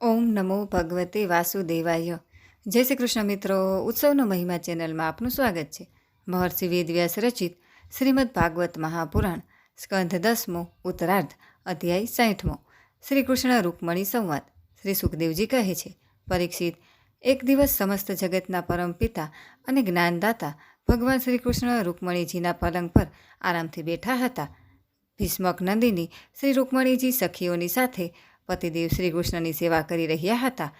ઓમ નમો ભગવતે વાસુદેવાય. જય શ્રી કૃષ્ણ મિત્રો, ઉત્સવનો મહિમા ચેનલમાં આપનું સ્વાગત છે. મહર્ષિ વેદવ્યાસ રચિત શ્રીમદ ભાગવત મહાપુરાણ સ્કંધ દસમો, ઉત્તરાર્ધ, અધ્યાય સાઠમો. શ્રી કૃષ્ણ રૂકમણી સંવાદ. શ્રી સુખદેવજી કહે છે, પરીક્ષિત, એક દિવસ સમસ્ત જગતના પરમ પિતા અને જ્ઞાનદાતા ભગવાન શ્રી કૃષ્ણ રૂકમણીજીના પલંગ પર આરામથી બેઠા હતા. ભીષ્મક નંદિની શ્રી રૂકમણીજી સખીઓની સાથે પતિદેવ શ્રી કૃષ્ણની સેવા કરી રહ્યા હતા.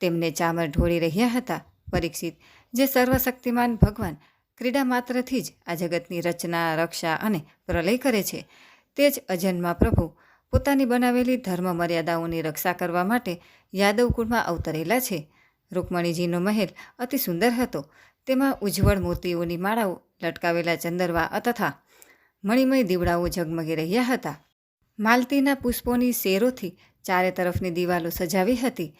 તેમને ચામર ઢોળી રહ્યા હતા. પરીક્ષિત, જે સર્વશક્તિમાન ભગવાન ક્રીડા માત્રથી જ આ જગતની રચના, રક્ષા અને પ્રલય કરે છે. તે જ અજન્મા પ્રભુ પોતાની બનાવેલી ધર્મ મર્યાદાઓની રક્ષા કરવા માટે યાદવ કુળમાં અવતરેલા છે. રૂકમણીજીનો મહેલ અતિ સુંદર હતો. તેમાં ઉજ્જવળ મૂર્તિઓની માળાઓ, લટકાવેલા ચંદરવા તથા મણિમય દીવડાઓ ઝગમગી રહ્યા હતા. માલતીના પુષ્પોની શેરોથી ચારે તરફની દિવાલો સજાવી હતી.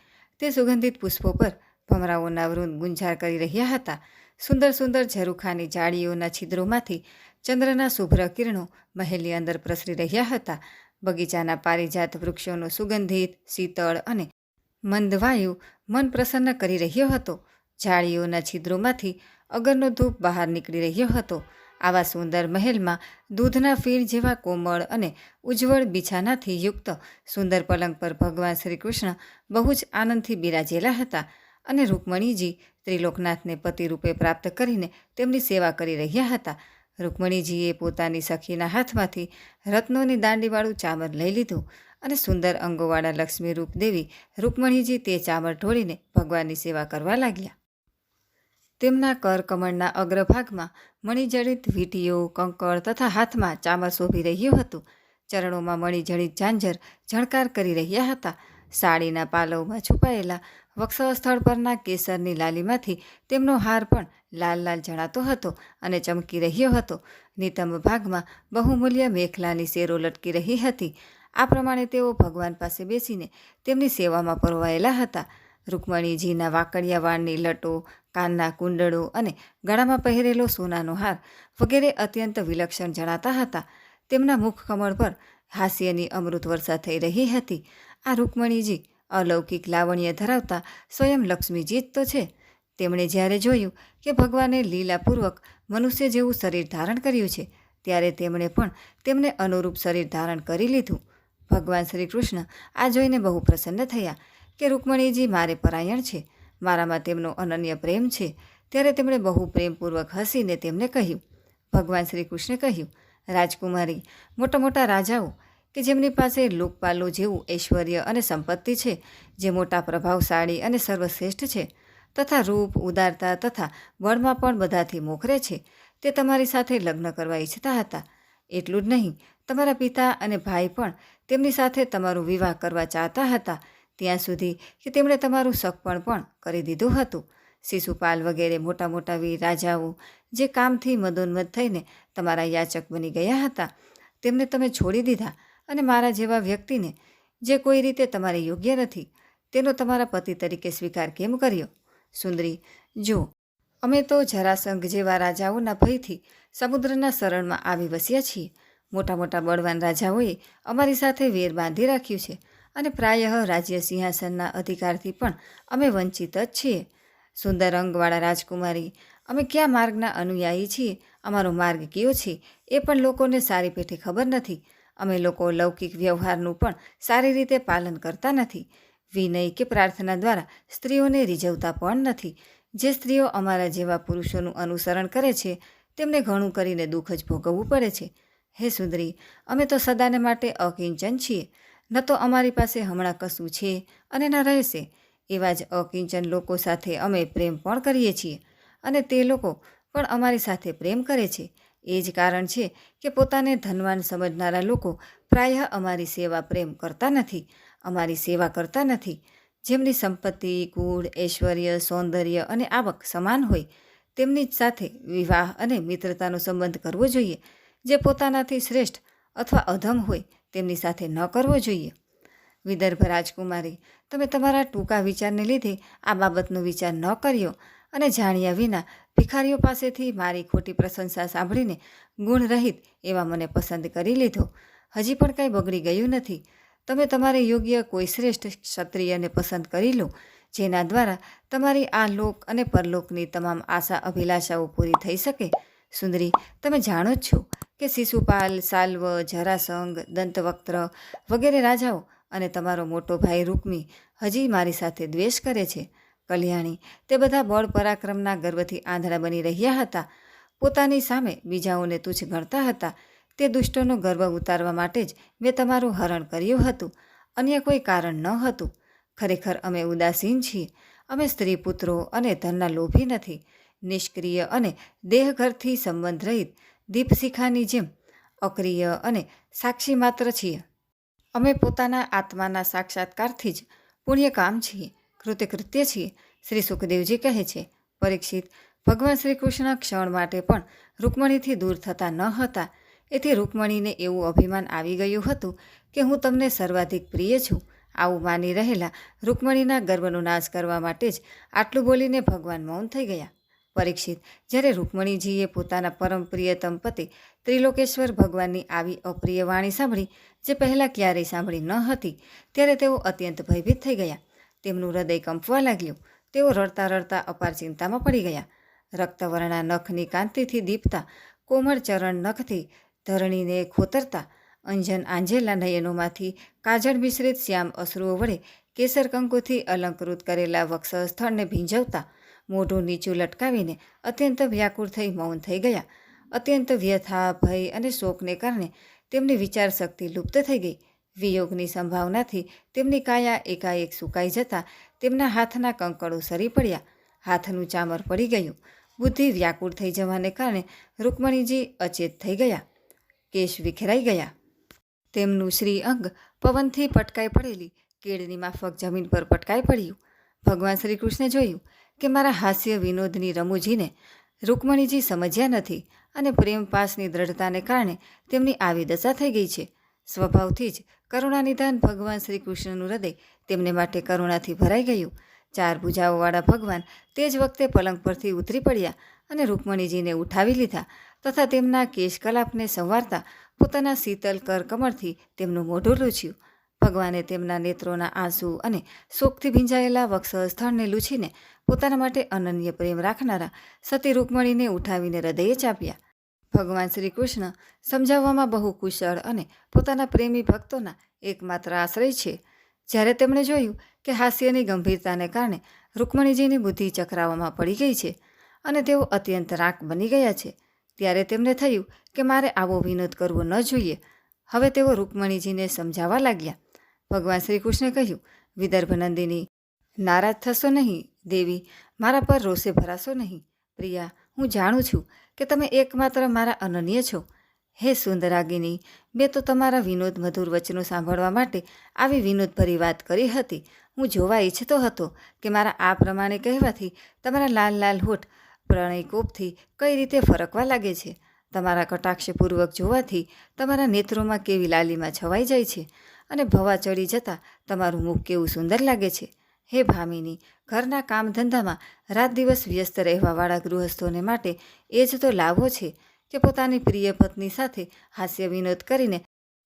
તે સુગંધિત પુષ્પો પર ભમરાઓના વૃંદ ગુંજાર કરી રહ્યા હતા. સુંદર સુંદર ઝરૂખાની જાળીઓના છિદ્રોમાંથી ચંદ્રના શુભ્ર કિરણો મહેલની અંદર પ્રસરી રહ્યા હતા. બગીચાના પારિજાત વૃક્ષોનો સુગંધિત, શીતળ અને મંદવાયુ મન પ્રસન્ન કરી રહ્યો હતો. જાળીઓના છિદ્રોમાંથી અગરનો ધૂપ બહાર નીકળી રહ્યો હતો. આવા સુંદર મહેલમાં દૂધના ફીણ જેવા કોમળ અને ઉજ્જવળ બિછાનાથી યુક્ત સુંદર પલંગ પર ભગવાન શ્રી કૃષ્ણ બહુ જ આનંદથી બિરાજેલા હતા અને રૂકમણીજી ત્રિલોકનાથને પતિ રૂપે પ્રાપ્ત કરીને તેમની સેવા કરી રહ્યા હતા. રૂકમણીજીએ પોતાની સખીના હાથમાંથી રત્નોની દાંડીવાળું ચામર લઈ લીધું અને સુંદર અંગોવાળા લક્ષ્મી રૂપ દેવી રૂકમણીજી તે ચામર ઢોળીને ભગવાનની સેવા કરવા લાગ્યા. તેમના કરકમળના અગ્રભાગમાં મણિજડિત વીંટીઓ, કંકળ તથા હાથમાં ચામર શોભી રહ્યું હતું. ચરણોમાં મણિજડિત ઝાંઝર ઝણકાર કરી રહ્યા હતા. સાડીના પાલવમાં છુપાયેલા વક્ષસ્થળ પરના કેસરની લાલીમાંથી તેમનો હાર પણ લાલ લાલ જણાતો હતો અને ચમકી રહ્યો હતો. નિતંબ ભાગમાં બહુમૂલ્ય મેખલાની શેરો લટકી રહી હતી. આ પ્રમાણે તેઓ ભગવાન પાસે બેસીને તેમની સેવામાં પરોવાયેલા હતા. રૂકમણીજીના વાકડિયા વાળની લટો, કાનના કુંડળો અને ગળામાં પહેરેલો સોનાનો હાર વગેરે અત્યંત વિલક્ષણ જણાતા હતા. તેમના મુખ કમળ પર હાસ્યની અમૃત વર્ષા થઈ રહી હતી. આ રૂકમણીજી અલૌકિક લાવણ્ય ધરાવતા સ્વયં લક્ષ્મીજી જ તો છે. તેમણે જ્યારે જોયું કે ભગવાને લીલાપૂર્વક મનુષ્ય જેવું શરીર ધારણ કર્યું છે, ત્યારે તેમણે પણ તેમને અનુરૂપ શરીર ધારણ કરી લીધું. ભગવાન શ્રી કૃષ્ણ આ જોઈને બહુ પ્રસન્ન થયા. કે રૂકમણીજી મારે પરાયણ છે, મારામાં તેમનો અનન્ય પ્રેમ છે, ત્યારે તેમણે બહુ પ્રેમપૂર્વક હસીને તેમને કહ્યું, ભગવાન શ્રી કૃષ્ણે કહ્યું, રાજકુમારી મોટા મોટા રાજાઓ કે જેમની પાસે લોકપાલો જેવું ઐશ્વર્ય અને સંપત્તિ છે, જે મોટા પ્રભાવશાળી અને સર્વશ્રેષ્ઠ છે, તથા રૂપ, ઉદારતા તથા બળમાં પણ બધાથી મોખરે છે, તે તમારી સાથે લગ્ન કરવા ઈચ્છતા હતા. એટલું જ નહીં, તમારા પિતા અને ભાઈ પણ તેમની સાથે તમારું વિવાહ કરવા ચાહતા હતા ત્યાં સુધી કે તેમણે તમારું સગપણ પણ કરી દીધું હતું. શિશુપાલ વગેરે મોટા મોટા વીર રાજાઓ જે કામથી મદોન્મદ થઈને તમારા યાચક બની ગયા હતા, તેમને તમે છોડી દીધા અને મારા જેવા વ્યક્તિને જે કોઈ રીતે તમારે યોગ્ય નથી, તેનો તમારા પતિ તરીકે સ્વીકાર કેમ કર્યો? સુંદરી, જો, અમે તો જરાસંઘ જેવા રાજાઓના ભયથી સમુદ્રના શરણમાં આવી વસ્યા છીએ. મોટા મોટા બળવાન રાજાઓએ અમારી સાથે વેર બાંધી રાખ્યું છે. અને પ્રાયઃ રાજ્ય સિંહાસનના અધિકારથી પણ અમે વંચિત જ છીએ. સુંદર રંગવાળા રાજકુમારી, અમે કયા માર્ગના અનુયાયી છીએ? અમારો માર્ગ કયો છે? એ પણ લોકોને સારી પેઠે ખબર નથી. અમે લોકો લૌકિક વ્યવહારનું પણ સારી રીતે પાલન કરતા નથી. વિનય કે પ્રાર્થના દ્વારા સ્ત્રીઓને રીઝવતા પણ નથી. જે સ્ત્રીઓ અમારા જેવા પુરુષોનું અનુસરણ કરે છે, તેમને ઘણું કરીને દુઃખ જ ભોગવવું પડે છે. હે સુંદરી, અમે તો સદાને માટે અકિંચન છીએ. ન તો અમારી પાસે હમણાં કશું છે અને ન રહેશે. એવા જ અકિંચન લોકો સાથે અમે પ્રેમ પણ કરીએ છીએ અને તે લોકો પણ અમારી સાથે પ્રેમ કરે છે. એ જ કારણ છે કે પોતાને ધનવાન સમજનારા લોકો પ્રાયઃ અમારી સેવા પ્રેમ કરતા નથી, અમારી સેવા કરતા નથી. જેમની સંપત્તિ, કુળ, ઐશ્વર્ય, સૌંદર્ય અને આવક સમાન હોય, તેમની જ સાથે વિવાહ અને મિત્રતાનો સંબંધ કરવો જોઈએ. જે પોતાનાથી શ્રેષ્ઠ અથવા અધમ હોય તેમની સાથે ન કરવો જોઈએ. વિદર્ભ રાજકુમારી, તમે તમારા ટૂંકા વિચારને લીધે આ બાબતનો વિચાર ન કર્યો અને જાણ્યા વિના ભિખારીઓ પાસેથી મારી ખોટી પ્રશંસા સાંભળીને ગુણરહિત એવા મને પસંદ કરી લીધો. હજી પણ કાંઈ બગડી ગયું નથી. તમે તમારે યોગ્ય કોઈ શ્રેષ્ઠ ક્ષત્રિયને પસંદ કરી લો, જેના દ્વારા તમારી આ લોક અને પરલોકની તમામ આશા અભિલાષાઓ પૂરી થઈ શકે. સુંદરી, તમે જાણો જ છો કે શિશુપાલ, સાલ્વ જરાસંઘ દંતવક્ત્ર વગેરે રાજાઓ અને તમારો મોટો ભાઈ રૂકમી હજી મારી સાથે દ્વેષ કરે છે. કલ્યાણી, તે બધા બળ પરાક્રમના ગર્વથી આંધળા બની રહ્યા હતા. પોતાની સામે બીજાઓને તુચ્છ ગણતા હતા. તે દુષ્ટોનો ગર્વ ઉતારવા માટે જ મેં તમારું હરણ કર્યું હતું. અન્ય કોઈ કારણ ન હતું. ખરેખર અમે ઉદાસીન છીએ. અમે સ્ત્રી પુત્રો અને ધનના લોભી નથી. નિષ્ક્રિય અને દેહઘરથી સંબંધ રહિત દીપશિખાની જેમ અક્રિય અને સાક્ષી માત્ર છીએ. અમે પોતાના આત્માના સાક્ષાત્કારથી જ પુણ્યકામ છીએ કૃત્યકૃત્ય છીએ, શ્રી સુખદેવજી કહે છે. પરીક્ષિત, ભગવાન શ્રી કૃષ્ણ ક્ષણ માટે પણ રૂકમણીથી દૂર થતા ન હતા. એથી રૂકમણીને એવું અભિમાન આવી ગયું હતું કે હું તમને સર્વાધિક પ્રિય છું. આવું માની રહેલા રૂકમણીના ગર્વનો નાશ કરવા માટે જ આટલું બોલીને ભગવાન મૌન થઈ ગયા. પરીક્ષિત. જ્યારે રૂકમણીજીએ પોતાના પરમ પ્રિયતમ પતિ ત્રિલોકેશ્વર ભગવાનની આવી અપ્રિય વાણી સાંભળી, જે પહેલાં ક્યારેય સાંભળી ન હતી, ત્યારે તેઓ અત્યંત ભયભીત થઈ ગયા. તેમનું હૃદય કંપવા લાગ્યું. તેઓ રડતા રડતા અપાર ચિંતામાં પડી ગયા. રક્તવર્ણા નખની કાંતિથી દીપતા, કોમળ ચરણ નખથી ધરણીને ખોતરતા, અંજન આંજેલા નયનોમાંથી કાજળ મિશ્રિત શ્યામ અશ્રુઓ વડે કેસર કંકુથી અલંકૃત કરેલા વક્ષ સ્થળને ભીંજવતા મોઢું નીચું લટકાવીને અત્યંત વ્યાકુળ થઈ મૌન થઈ ગયા. અત્યંત વ્યથા, ભય અને શોકને કારણે તેમની વિચાર શક્તિ લુપ્ત થઈ ગઈ. વિયોગની સંભાવનાથી તેમની કાયા એકાએક સુકાઈ જતા તેમના હાથના કંકળો સરી પડ્યા. હાથનું ચામર પડી ગયું. બુદ્ધિ વ્યાકુળ થઈ જવાને કારણે રૂકમણીજી અચેત થઈ ગયા. કેશ વિખેરાઈ ગયા. તેમનું શ્રી અંગ પવનથી પટકાઈ પડેલી કેળની માફક જમીન પર પટકાઈ પડ્યું. ભગવાન શ્રી કૃષ્ણે જોયું કે મારા હાસ્ય વિનોદની રમૂજીને રૂકમણીજી સમજ્યા નથી અને પ્રેમ પાસની દ્રઢતાને કારણે તેમની આવી દશા થઈ ગઈ છે. સ્વભાવથી જ કરુણાનિધાન ભગવાન શ્રી કૃષ્ણનું હૃદય તેમને માટે કરુણાથી ભરાઈ ગયું. ચાર ભુજાઓવાળા ભગવાન તે જ વખતે પલંગ પરથી ઉતરી પડ્યા અને રૂકમણીજીને ઉઠાવી લીધા તથા તેમના કેશકલાપને સંવારતા પોતાના શીતલ કરકમળથી તેમનું મોઢું લૂછ્યું. ભગવાને તેમના નેત્રોના આંસુ અને શોકથી ભીંજાયેલા વક્ષ સ્થળને લૂછીને પોતાના માટે અનન્ય પ્રેમ રાખનારા સતી રૂકમણીને ઉઠાવીને હૃદયે ચાપ્યા. ભગવાન શ્રી કૃષ્ણ સમજાવવામાં બહુ કુશળ અને પોતાના પ્રેમી ભક્તોના એકમાત્ર આશ્રય છે. જ્યારે તેમણે જોયું કે હાસ્યની ગંભીરતાને કારણે રૂકમણીજીની બુદ્ધિ ચક્રાવામાં પડી ગઈ છે અને તેઓ અત્યંત રાક બની ગયા છે, ત્યારે તેમને થયું કે મારે આવો વિનોદ કરવો ન જોઈએ. હવે તેઓ રૂકમણીજીને સમજાવવા લાગ્યા. ભગવાન શ્રી કૃષ્ણે કહ્યું, વિદર્ભ નંદિની, નારાજ થશો નહીં, દેવી, મારા પર રોષે ભરાશો નહીં. પ્રિયા, હું જાણું છું કે તમે એકમાત્ર મારા અનન્ય છો. હે સુંદરાગિની, મેં તો તમારા વિનોદ મધુર વચનો સાંભળવા માટે આવી વિનોદભરી વાત કરી હતી. હું જોવા ઈચ્છતો હતો કે મારા આ પ્રમાણે કહેવાથી તમારા લાલ લાલ હોઠ પ્રણયકોપથી કઈ રીતે ફરકવા લાગે છે? તમારા કટાક્ષપૂર્વક જોવાથી તમારા નેત્રોમાં કેવી લાલીમાં છવાઈ જાય છે. અને ભવા ચડી જતાં તમારું મુખ કેવું સુંદર લાગે છે. હે ભામિની, ઘરના કામ ધંધામાં રાત દિવસ વ્યસ્ત રહેવાવાળા ગૃહસ્થોને માટે એ જ તો લાભો છે કે પોતાની પ્રિય પત્ની સાથે હાસ્ય વિનોદ કરીને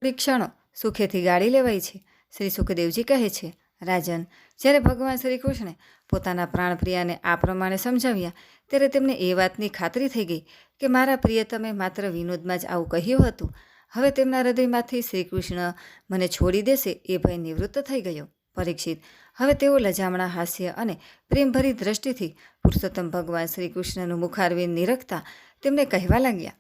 ક્ષણો સુખેથી ગાળી લેવાય છે. શ્રી સુખદેવજી કહે છે, રાજન, જ્યારે ભગવાન શ્રી કૃષ્ણે પોતાના પ્રાણપ્રિયાને આ પ્રમાણે સમજાવ્યા, ત્યારે તેમને એ વાતની ખાતરી થઈ ગઈ કે મારા પ્રિયતમે માત્ર વિનોદમાં જ આવું કહ્યું હતું. હવે તેમના હૃદયમાંથી શ્રી કૃષ્ણ મને છોડી દેશે એ ભય નિવૃત્ત થઈ ગયો. પરીક્ષિત. હવે તેઓ લજામણા હાસ્ય અને પ્રેમભરી દ્રષ્ટિથી પુરુષોત્તમ ભગવાન શ્રી કૃષ્ણનું મુખારવિંદ નિરખતા તેમને કહેવા લાગ્યા.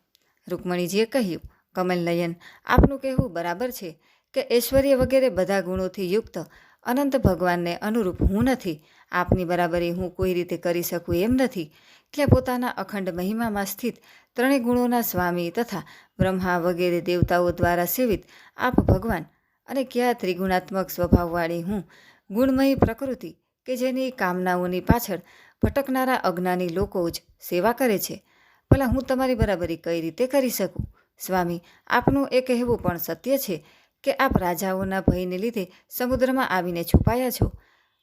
રૂકમણીજીએ કહ્યું, કમલ નયન, આપનું કહેવું બરાબર છે કે ઐશ્વર્ય વગેરે બધા ગુણોથી યુક્ત અનંત ભગવાનને અનુરૂપ હું નથી. આપની બરાબરી હું કોઈ રીતે કરી શકું એમ નથી. કે પોતાના અખંડ મહિમામાં સ્થિત ત્રણેય ગુણોના સ્વામી તથા બ્રહ્મા વગેરે દેવતાઓ દ્વારા સેવિત આપ ભગવાન અને કયા ત્રિગુણાત્મક સ્વભાવવાળી હું ગુણમયી પ્રકૃતિ કે જેની કામનાઓની પાછળ ભટકનારા અજ્ઞાની લોકો જ સેવા કરે છે? ભલા હું તમારી બરાબરી કઈ રીતે કરી શકું? સ્વામી, આપનું એ કહેવું પણ સત્ય છે કે આપ રાજાઓના ભયને લીધે સમુદ્રમાં આવીને છુપાયા છો.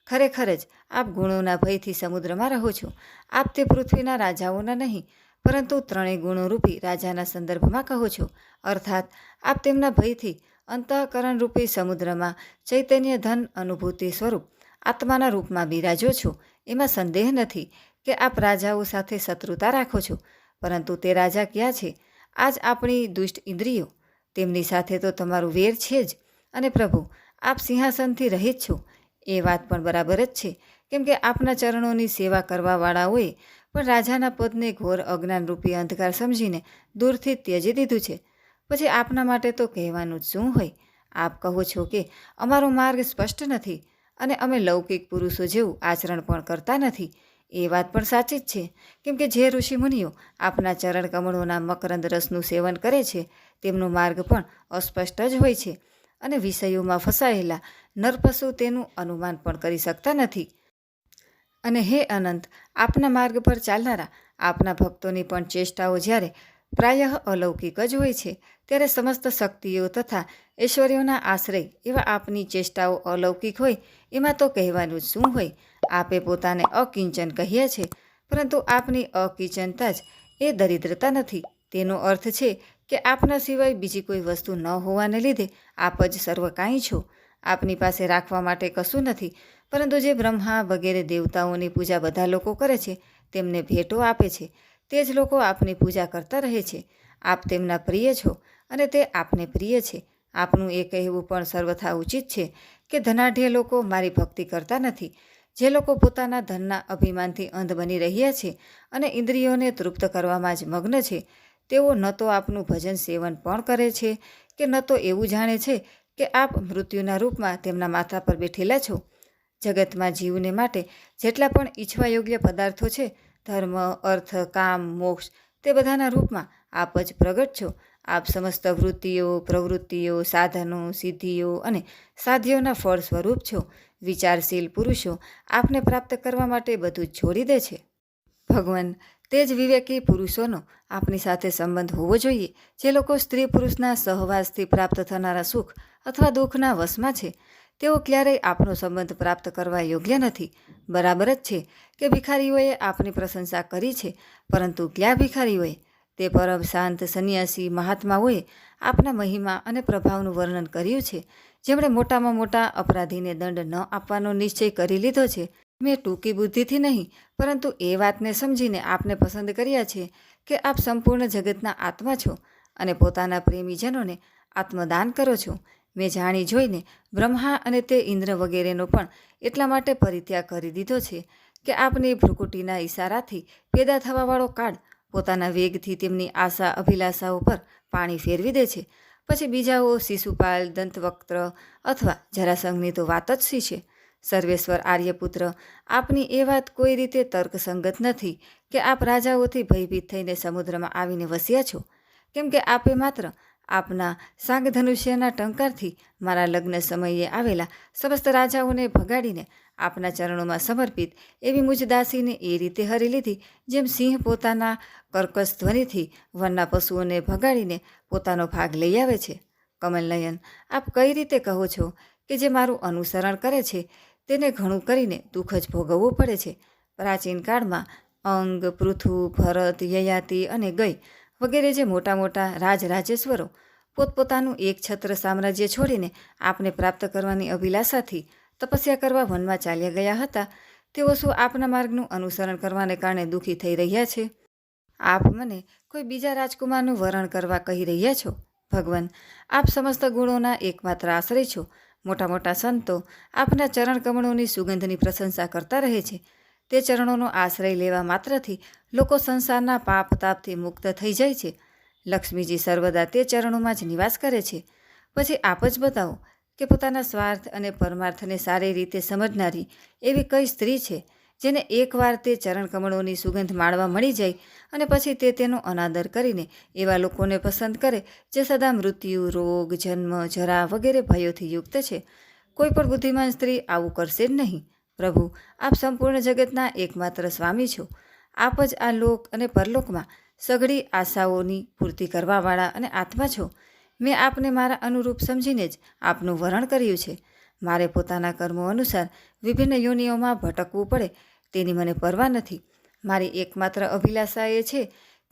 ખરેખર જ આપ ગુણોના ભયથી સમુદ્રમાં રહો છો. આપ તે પૃથ્વીના રાજાઓના નહીં, પરંતુ ત્રણેય ગુણોરૂપી રાજાના સંદર્ભમાં કહો છો. અર્થાત, આપ તેમના ભયથી અંતઃકરણરૂપી સમુદ્રમાં ચૈતન્ય ધન અનુભૂતિ સ્વરૂપ આત્માના રૂપમાં બિરાજો છો. એમાં સંદેહ નથી કે આપ રાજાઓ સાથે શત્રુતા રાખો છો, પરંતુ તે રાજા ક્યાં છે? આજ આપણી દુષ્ટ ઇન્દ્રિયો. તેમની સાથે તો તમારું વેર છે જ. અને પ્રભુ, આપ સિંહાસનથી રહિત છો. એ વાત પણ બરાબર જ છે. કેમ કે આપના ચરણોની સેવા કરવાવાળાઓએ પણ રાજાના પદને ઘોર અજ્ઞાનરૂપી અંધકાર સમજીને દૂરથી ત્યજી દીધું છે. પછી આપના માટે તો કહેવાનું જ શું હોય? આપ કહો છો કે અમારો માર્ગ સ્પષ્ટ નથી અને અમે લૌકિક પુરુષો જેવું આચરણ પણ કરતા નથી. એ વાત પણ સાચી જ છે. કેમ કે જે ઋષિમુનિઓ આપના ચરણ કમળોના મકરંદ રસનું સેવન કરે છે, તેમનો માર્ગ પણ અસ્પષ્ટ જ હોય છે અને વિષયોમાં ફસાયેલા નરપશુ તેનું અનુમાન પણ કરી શકતા નથી. અને હે અનંત, આપના માર્ગ પર ચાલનારા, આપના ભક્તોની પણ ચેષ્ટાઓ જ્યારે પ્રાયઃ અલૌકિક જ હોય છે, ત્યારે સમસ્ત શક્તિઓ તથા ઐશ્વર્યોના આશ્રય એવા આપની ચેષ્ટાઓ અલૌકિક હોય, એમાં તો કહેવાનું શું હોય? આપે પોતાને અકિંચન કહીએ છે, પરંતુ આપની અકિંચનતા જ એ દરિદ્રતા નથી. તેનો અર્થ છે કે આપના સિવાય બીજી કોઈ વસ્તુ ન હોવાને લીધે આપ જ સર્વ કાંઈ છો. આપની પાસે રાખવા માટે કશું નથી, પરંતુ જે બ્રહ્મા વગેરે દેવતાઓની પૂજા બધા લોકો કરે છે, તેમને ભેટો આપે છે. તે જ લોકો આપની પૂજા કરતા રહે છે. આપ તેમના પ્રિય છો અને તે આપને પ્રિય છે. આપનું એ કહેવું પણ સર્વથા ઉચિત છે કે ધનાઢ્ય લોકો મારી ભક્તિ કરતા નથી. જે લોકો પોતાના ધનના અભિમાનથી અંધ બની રહ્યા છે અને ઇન્દ્રિયોને તૃપ્ત કરવામાં જ મગ્ન છે, તેઓ ન તો આપનું ભજન સેવન પણ કરે છે કે ન તો એવું જાણે છે કે આપ મૃત્યુના રૂપમાં તેમના માથા પર બેઠેલા છો? જગતમાં જીવને માટે જેટલા પણ ઈચ્છવા યોગ્ય પદાર્થો છે, ધર્મ, અર્થ, કામ, મોક્ષ, તે બધાના રૂપમાં આપ જ પ્રગટ છો. આપ સમસ્ત વૃત્તિઓ, પ્રવૃત્તિઓ, સાધનો, સિદ્ધિઓ અને સાધ્યોના ફળ સ્વરૂપ છો. વિચારશીલ પુરુષો આપને પ્રાપ્ત કરવા માટે બધું છોડી દે છે. ભગવાન તે જ વિવેકી પુરુષોનો આપની સાથે સંબંધ હોવો જોઈએ, જે લોકો સ્ત્રી પુરુષના સહવાસથી પ્રાપ્ત થનારા સુખ અથવા દુઃખના વશમાં છે. તેઓ ક્યારેય આપનો સંબંધ પ્રાપ્ત કરવા યોગ્ય નથી. બરાબર જ છે કે ભિખારીઓએ આપની પ્રશંસા કરી છે, પરંતુ ક્યાં ભિખારીઓએ? તે પરમ શાંત સંન્યાસી મહાત્માઓએ આપના મહિમા અને પ્રભાવનું વર્ણન કર્યું છે. જેમણે મોટામાં મોટા અપરાધીને દંડ ન આપવાનો નિશ્ચય કરી લીધો છે. મેં ટૂંકી બુદ્ધિથી નહીં, પરંતુ એ વાતને સમજીને આપને પસંદ કર્યા છે કે આપ સંપૂર્ણ જગતના આત્મા છો અને પોતાના પ્રેમીજનોને આત્મદાન કરો છો. મેં જાણી જોઈને બ્રહ્મા અને તે ઇન્દ્ર વગેરેનો પણ એટલા માટે પરિત્યાગ કરી દીધો છે કે આપની ભ્રુકુટીના ઇશારાથી પેદા થવાવાળો કાળ પોતાના વેગથી તેમની આશા અભિલાષાઓ પર પાણી ફેરવી દે છે. પછી બીજાઓ શિશુપાલ, દંતવક્ત્ર અથવા જરાસંઘની તો વાત જ શી છે? સર્વેશ્વર આર્યપુત્ર, આપની એ વાત કોઈ રીતે તર્કસંગત નથી કે આપ રાજાઓથી ભયભીત થઈને સમુદ્રમાં આવીને વસ્યા છો. કેમ કે આપે માત્ર આપના સાંગધનુષ્યના ટંકારથી મારા લગ્ન સમયે આવેલા સમસ્ત રાજાઓને ભગાડીને આપના ચરણોમાં સમર્પિત એવી મુજ દાસીને એ રીતે હરી લીધી, જેમ સિંહ પોતાના કર્કશ ધ્વનિથી વનના પશુઓને ભગાડીને પોતાનો ભાગ લઈ આવે છે. કમલનયન, આપ કઈ રીતે કહો છો કે જે મારું અનુસરણ કરે છે તેને ઘણું કરીને દુઃખ જ ભોગવવું પડે છે. પ્રાચીન કાળમાં અંગ પૃથુ ભરત, યયાતિ અને ગઈ વગેરે જે મોટા મોટા રાજરાજેશ્વરો પોતપોતાનું એક છત્ર સામ્રાજ્ય છોડીને આપને પ્રાપ્ત કરવાની અભિલાષાથી તપસ્યા કરવા વનમાં ચાલ્યા ગયા હતા, તેઓ શું આપના માર્ગનું અનુસરણ કરવાને કારણે દુઃખી થઈ રહ્યા છે? આપ મને કોઈ બીજા રાજકુમારનું વરણ કરવા કહી રહ્યા છો? ભગવાન, આપ સમસ્ત ગુણોના એકમાત્ર આશ્રય છો. મોટા મોટા સંતો આપના ચરણ કમળોની સુગંધની પ્રશંસા કરતા રહે છે. તે ચરણોનો આશ્રય લેવા માત્રથી લોકો સંસારના પાપ તાપથી મુક્ત થઈ જાય છે. લક્ષ્મીજી સર્વદા તે ચરણોમાં જ નિવાસ કરે છે. પછી આપ જ બતાવો કે પોતાના સ્વાર્થ અને પરમાર્થને સારી રીતે સમજનારી એવી કઈ સ્ત્રી છે? જેને એકવાર તે ચરણકમળોની સુગંધ માણવા મળી જાય અને પછી તે તેનો અનાદર કરીને એવા લોકોને પસંદ કરે જે સદા મૃત્યુ, રોગ, જન્મ, જરા વગેરે ભયોથી યુક્ત છે. કોઈ પણ બુદ્ધિમાન સ્ત્રી આવું કરશે જ નહીં. પ્રભુ, આપ સંપૂર્ણ જગતના એકમાત્ર સ્વામી છો. આપ જ આ લોક અને પરલોકમાં સઘળી આશાઓની પૂર્તિ કરવાવાળા અને આત્મા છો. મેં આપને મારા અનુરૂપ સમજીને જ આપનું વરણ કર્યું છે. મારે પોતાના કર્મો અનુસાર વિભિન્ન યોનિઓમાં ભટકવું પડે તેની મને પરવા નથી. મારી એકમાત્ર અભિલાષા એ છે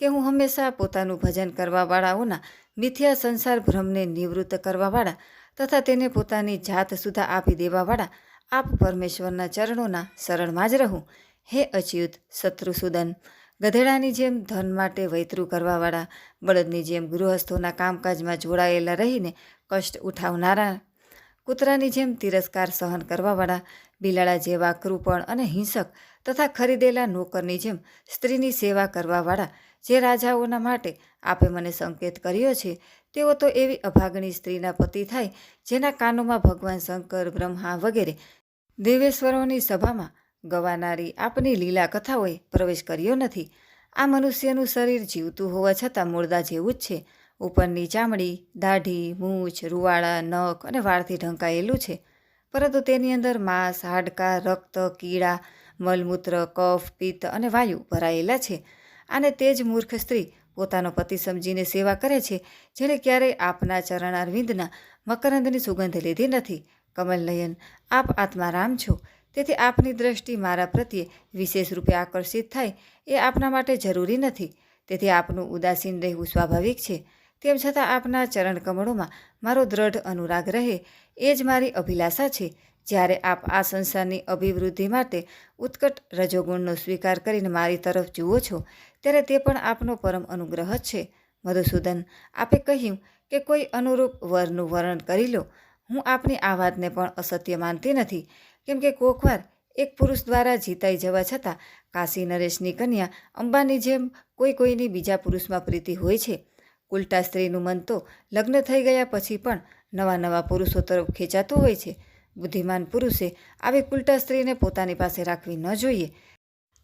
કે હું હંમેશા પોતાનું ભજન કરવાવાળાઓના મિથ્યા સંસાર ભ્રમને નિવૃત્ત કરવાવાળા તથા તેને પોતાની જાત સુધા આપી દેવાવાળા આપ પરમેશ્વરના ચરણોના શરણમાં જ રહું. હે અચ્યુત શત્રુસુદન, ગધેડાની જેમ ધન માટે વૈતરું કરવાવાળા, બળદની જેમ ગૃહસ્થોના કામકાજમાં જોડાયેલા રહીને કષ્ટ ઉઠાવનારા, કૂતરાની જેમ તિરસ્કાર સહન કરવાવાળા બિલાડા જેવા કૃપણ અને હિંસક તથા ખરીદેલા નોકરની જેમ સ્ત્રીની સેવા કરવાવાળા જે રાજાઓના માટે આપે મને સંકેત કર્યો છે, તેઓ તો એવી અભાગણી સ્ત્રીના પતિ થાય જેના કાનોમાં ભગવાન શંકર, બ્રહ્મા વગેરે દેવેશ્વરોની સભામાં ગવાનારી આપની લીલા કથાઓએ પ્રવેશ કર્યો નથી. આ મનુષ્યનું શરીર જીવતું હોવા છતાં મૂળદા જેવું જ છે. ઉપરની ચામડી, દાઢી, મૂછ રૂવાળા નખ અને વાળથી ઢંકાયેલું છે. પરંતુ તેની અંદર માંસ, હાડકાં, રક્ત, કીડા, મલમૂત્ર, કફ, પિત્ત અને વાયુ ભરાયેલા છે. અને તે જ મૂર્ખ સ્ત્રી પોતાનો પતિ સમજીને સેવા કરે છે, જેણે ક્યારેય આપના ચરણારવિંદના મકરંદની સુગંધ લીધી નથી. કમલનયન આપ આત્મારામ છો. તેથી આપની દ્રષ્ટિ મારા પ્રત્યે વિશેષ રૂપે આકર્ષિત થાય એ આપના માટે જરૂરી નથી. તેથી આપનું ઉદાસીન રહેવું સ્વાભાવિક છે. તેમ છતાં આપના ચરણ કમળોમાં મારો દ્રઢ અનુરાગ રહે, એ જ મારી અભિલાષા છે. જ્યારે આપ આ સંસારની અભિવૃદ્ધિ માટે ઉત્કટ રજોગુણનો સ્વીકાર કરીને મારી તરફ જુઓ છો, ત્યારે તે પણ આપનો પરમ અનુગ્રહ છે. મધુસૂદન, આપે કહ્યું કે કોઈ અનુરૂપ વરનું વર્ણન કરી લો. હું આપની આ વાતને પણ અસત્ય માનતી નથી. કેમ કે કોકવાર એક પુરુષ દ્વારા જીતાઈ જવા છતાં કાશી નરેશની કન્યા અંબાની જેમ કોઈ કોઈની બીજા પુરુષમાં પ્રીતિ હોય છે. ઉલટા સ્ત્રીનું મન તો લગ્ન થઈ ગયા પછી પણ નવા નવા પુરુષો તરફ ખેંચાતું હોય છે. બુદ્ધિમાન પુરુષે આવી કુલટા સ્ત્રીને પોતાની પાસે રાખવી ન જોઈએ.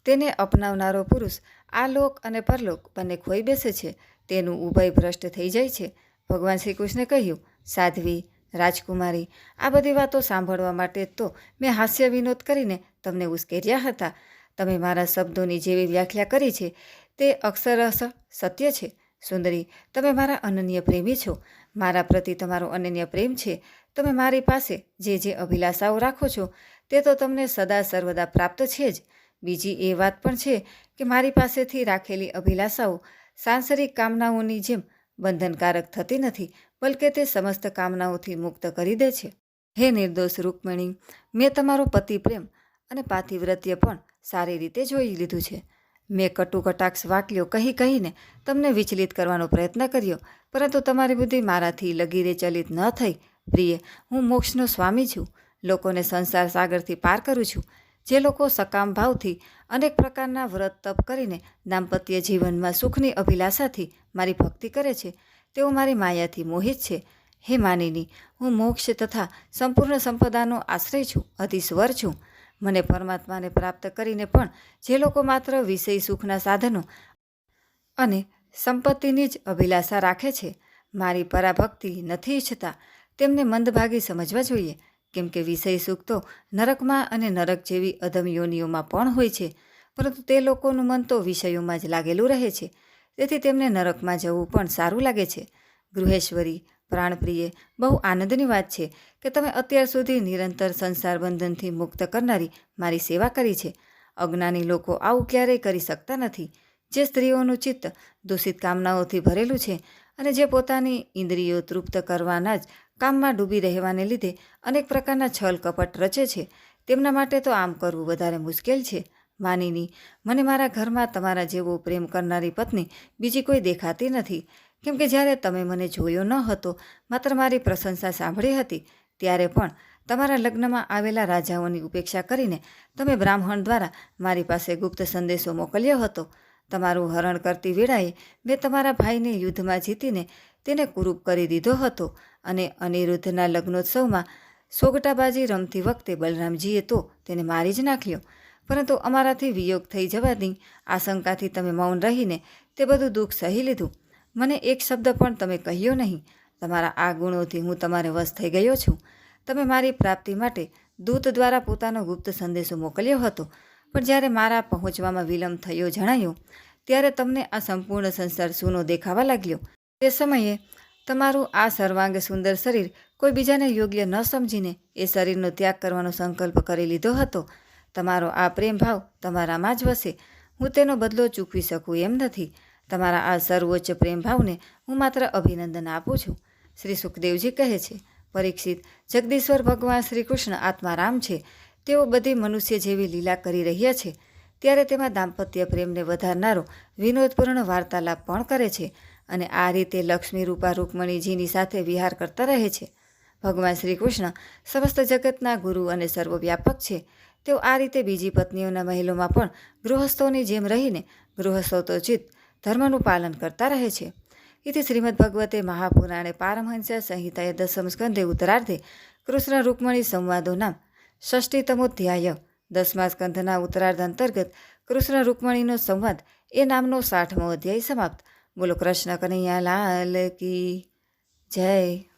તેને અપનાવનારો પુરુષ આ લોક અને પરલોક બંને ખોઈ બેસે છે. તેનું ઉભય ભ્રષ્ટ થઈ જાય છે. ભગવાન શ્રી કૃષ્ણે કહ્યું, સાધ્વી, રાજકુમારી, આ બધી વાતો સાંભળવા માટે તો મેં હાસ્ય વિનોદ કરીને તમને ઉશ્કેર્યા હતા. તમે મારા શબ્દોની જેવી વ્યાખ્યા કરી છે. તે અક્ષરશ સત્ય છે. સુંદરી, તમે મારા અનન્ય પ્રેમી છો. મારા પ્રતિ તમારો અનન્ય પ્રેમ છે. તમે મારી પાસે જે જે અભિલાષાઓ રાખો છો, તે તો તમને સદા સર્વદા પ્રાપ્ત છે જ. બીજી એ વાત પણ છે કે મારી પાસેથી રાખેલી અભિલાષાઓ સાંસારિક કામનાઓની જેમ બંધનકારક થતી નથી, બલકે તે સમસ્ત કામનાઓથી મુક્ત કરી દે છે. હે નિર્દોષ રૂકમણી, મેં તમારો પતિ પ્રેમ અને પાતિવ્રત્ય પણ સારી રીતે જોઈ લીધું છે. મેં કટુ કટાક્ષ વાક્યો કહી કહીને તમને વિચલિત કરવાનો પ્રયત્ન કર્યો, પરંતુ તમારી બુદ્ધિ મારાથી લગીરે ચલિત ન થઈ. પ્રિય, હું મોક્ષનો સ્વામી છું. લોકોને સંસાર સાગરથી પાર કરું છું. જે લોકો સકામ ભાવથી અનેક પ્રકારના વ્રત તપ કરીને દાંપત્ય જીવનમાં સુખની અભિલાષાથી મારી ભક્તિ કરે છે, તેઓ મારી માયાથી મોહિત છે. હે માનિની, હું મોક્ષ તથા સંપૂર્ણ સંપદાનો આશ્રય છું, અતિસ્વર છું. મને પરમાત્માને પ્રાપ્ત કરીને પણ જે લોકો માત્ર વિષય સુખના સાધનો અને સંપત્તિની જ અભિલાષા રાખે છે, મારી પરાભક્તિ નથી ઈચ્છતા. તેમને મંદભાગી સમજવા જોઈએ, કેમ કે વિષય સુખ તો નરકમાં અને નરક જેવી અધમ યોનિઓમાં પણ હોય છે, પરંતુ તે લોકોનું મન તો વિષયોમાં જ લાગેલું રહે છે. તેથી તેમને નરકમાં જવું પણ સારું લાગે છે. ગૃહેશ્વરી પ્રાણપ્રિય, બહુ આનંદની વાત છે કે તમે અત્યાર સુધી નિરંતર સંસાર બંધનથી મુક્ત કરનારી મારી સેવા કરી છે. અજ્ઞાની લોકો આવું ક્યારેય કરી શકતા નથી. જે સ્ત્રીઓનું ચિત્ત દૂષિત કામનાઓથી ભરેલું છે અને જે પોતાની ઇન્દ્રિયો તૃપ્ત કરવાના જ કામમાં ડૂબી રહેવાને લીધે અનેક પ્રકારના છલ કપટ રચે છે. તેમના માટે તો આમ કરવું વધારે મુશ્કેલ છે. માનીની, મને મારા ઘરમાં તમારા જેવો પ્રેમ કરનારી પત્ની બીજી કોઈ દેખાતી નથી. કેમ કે જ્યારે તમે મને જોયો ન હતો, માત્ર મારી પ્રશંસા સાંભળી હતી, ત્યારે પણ તમારા લગ્નમાં આવેલા રાજાઓની ઉપેક્ષા કરીને તમે બ્રાહ્મણ દ્વારા મારી પાસે ગુપ્ત સંદેશો મોકલ્યો હતો. તમારું હરણ કરતી વેળાએ મેં તમારા ભાઈને યુદ્ધમાં જીતીને તેને કુરૂપ કરી દીધો હતો અને અનિરુદ્ધના લગ્નોત્સવમાં સોગટાબાજી રમતી વખતે બલરામજીએ તો તેને મારી જ નાખ્યો. પરંતુ અમારાથી વિયોગ થઈ જવાની આશંકાથી તમે મૌન રહીને તે બધું દુઃખ સહી લીધું. મને એક શબ્દ પણ તમે કહ્યો નહીં. તમારા આ ગુણોથી હું તમારે વશ થઈ ગયો છું. તમે મારી પ્રાપ્તિ માટે દૂત દ્વારા પોતાનો ગુપ્ત સંદેશો મોકલ્યો હતો. પણ જ્યારે મારા પહોંચવામાં વિલંબ થયો જણાયો, ત્યારે તમને આ સંપૂર્ણ સંસાર સૂનો દેખાવા લાગ્યો. તે સમયે તમારું આ સર્વાંગ સુંદર શરીર કોઈ બીજાને યોગ્ય ન સમજીને એ શરીરનો ત્યાગ કરવાનો સંકલ્પ કરી લીધો હતો. તમારો આ પ્રેમ ભાવ તમારામાં જ વસે. હું તેનો બદલો ચૂકવી શકું એમ નથી. તમારા આ સર્વોચ્ચ પ્રેમભાવને હું માત્ર અભિનંદન આપું છું. શ્રી સુખદેવજી કહે છે, પરીક્ષિત જગદીશ્વર ભગવાન શ્રી કૃષ્ણ આત્મારામ છે. તેઓ બધી મનુષ્ય જેવી લીલા કરી રહ્યા છે. ત્યારે તેમાં દાંપત્ય પ્રેમને વધારનારો વિનોદપૂર્ણ વાર્તાલાપ પણ કરે છે અને આ રીતે લક્ષ્મી રૂપા રૂકમણીજીની સાથે વિહાર કરતા રહે છે. ભગવાન શ્રી કૃષ્ણ સમસ્ત જગતના ગુરુ અને સર્વવ્યાપક છે. તેઓ આ રીતે બીજી પત્નીઓના મહેલોમાં પણ ગૃહસ્થોની જેમ રહીને ગૃહસ્થોચિત ધર્મનું પાલન કરતા રહે છે. એથી શ્રીમદ ભગવતે મહાપુરાણે પારમહંસ સંહિતાએ દસમ સ્કંદે ઉત્તરાર્ધે કૃષ્ણ નામ ષષ્ટીતમોધ્યાય દસમા સ્કંધના ઉત્તરાર્ધ અંતર્ગત કૃષ્ણ રૂકમણીનો સંવાદ એ નામનો સાઠમો અધ્યાય સમાપ્ત. બોલો કૃષ્ણ કનૈયા લાલ કી જય.